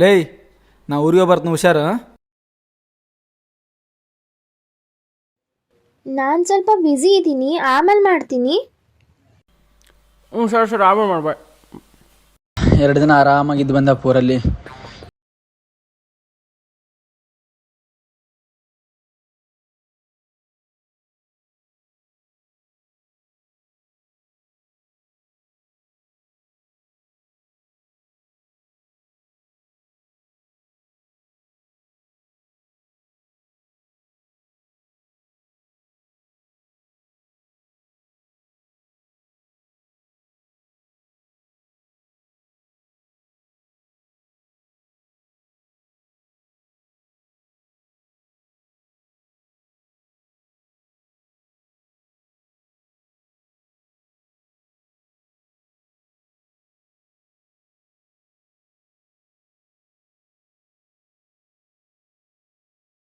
ಲೇಯ್ ನಾ ಊರಿಗೆ ಬರ್ತೀನಿ ಹುಷಾರು? ನಾನು ಸ್ವಲ್ಪ ಬ್ಯುಸಿ ಇದ್ದೀನಿ ಆಮೇಲೆ ಮಾಡ್ತೀನಿ. ಹ್ಞೂ ಸರ್ ಸರ್ ಆಮೇಲೆ ಮಾಡ್ಬಾಯ್ ಎರಡು ದಿನ ಆರಾಮಾಗಿದ್ದು ಬಂದ ಪೂರಲ್ಲಿ.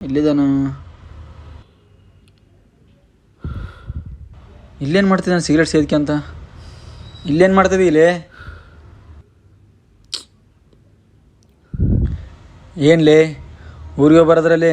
ಇಲ್ಲಿದ್ದಾನು ಇಲ್ಲೇನು ಮಾಡ್ತಿದ್ದಾನೆ ಸಿಗರೇಟ್ ಸೇದಕ್ಕೆ ಅಂತ? ಇಲ್ಲೇನು ಮಾಡ್ತಿದ್ದಿ ಇಲ್ಲಿ? ಏನ್ಲೇ? ಊರಿಗೆ ಬರೋದ್ರಲ್ಲಿ?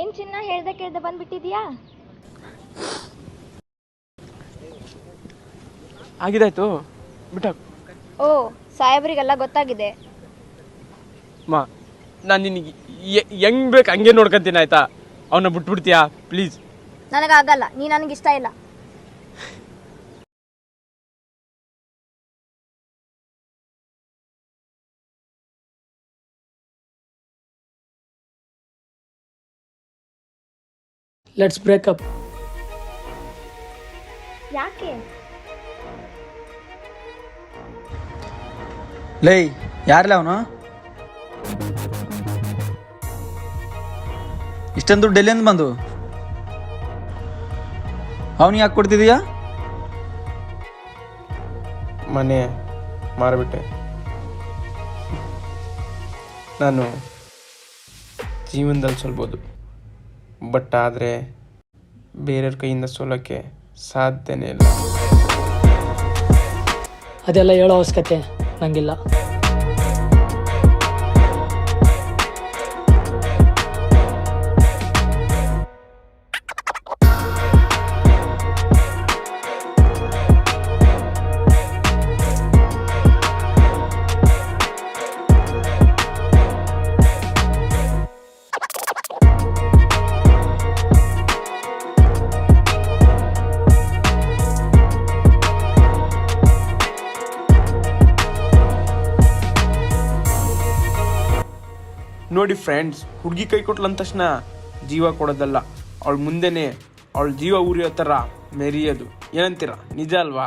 ಏನು ಚಿನ್ನ ಹೇಳ್ದೆ ಕೇಳ್ದೆ ಬಂದ್ಬಿಟ್ಟಿದ್ಯಾ? ಆಗಿದಾಯ್ತು ಬಿಟ್ಟಾಕು ಓ ಸಾಹೇಬ್ರಿಗೆಲ್ಲ ಗೊತ್ತಾಗಿದೆ. ಮಾ ನಾನು ನಿನಗೆ ಹೆಂಗ್ ಬೇಕು ಹಂಗೆ ನೋಡ್ಕೊಂತೀನಿ ಆಯ್ತಾ? ಅವನ್ನ ಬಿಟ್ಬಿಡ್ತೀಯಾ? ಪ್ಲೀಸ್ ನನಗಾಗಲ್ಲ ನೀ ನನಗಿಷ್ಟ ಇಲ್ಲ. ಲೆಟ್ಸ್ ಬ್ರೇಕಪ್ ಯಾಕೆ? ಲೇ ಯಾರಲ್ಲ ಅವನು? ಇಷ್ಟೊಂದು ದುಡ್ಡು ಎಲ್ಲಿಂದ ಬಂದು? ಅವನಿಗೆ ಯಾಕೆ ಕೊಡ್ತಿದೀಯಾ? ಮನೆ ಮಾರಿಬಿಟ್ಟೆ. ನಾನು ಜೀವನದಲ್ಲಿ ಸೋಲ್ಬೋದು. ಬಟ್ ಆದರೆ ಬೇರೆಯವ್ರ ಕೈಯಿಂದ ಸೋಲೋಕ್ಕೆ ಸಾಧ್ಯನೇ ಇಲ್ಲ. ಅದೆಲ್ಲ ಹೇಳೋ ಅವಶ್ಯಕತೆ ನಂಗಿಲ್ಲ. ನೋಡಿ ಫ್ರೆಂಡ್ಸ್ ಹುಡುಗಿ ಕೈ ಕೊಟ್ಲ ಅಂದ ತಕ್ಷಣ ಜೀವ ಕೊಡೋದಲ್ಲ. ಅವಳು ಮುಂದೆನೆ ಅವಳು ಜೀವ ಉರಿಯೋ ಥರ ಮೆರಿಯೋದು. ಏನಂತೀರ? ನಿಜ ಅಲ್ವಾ?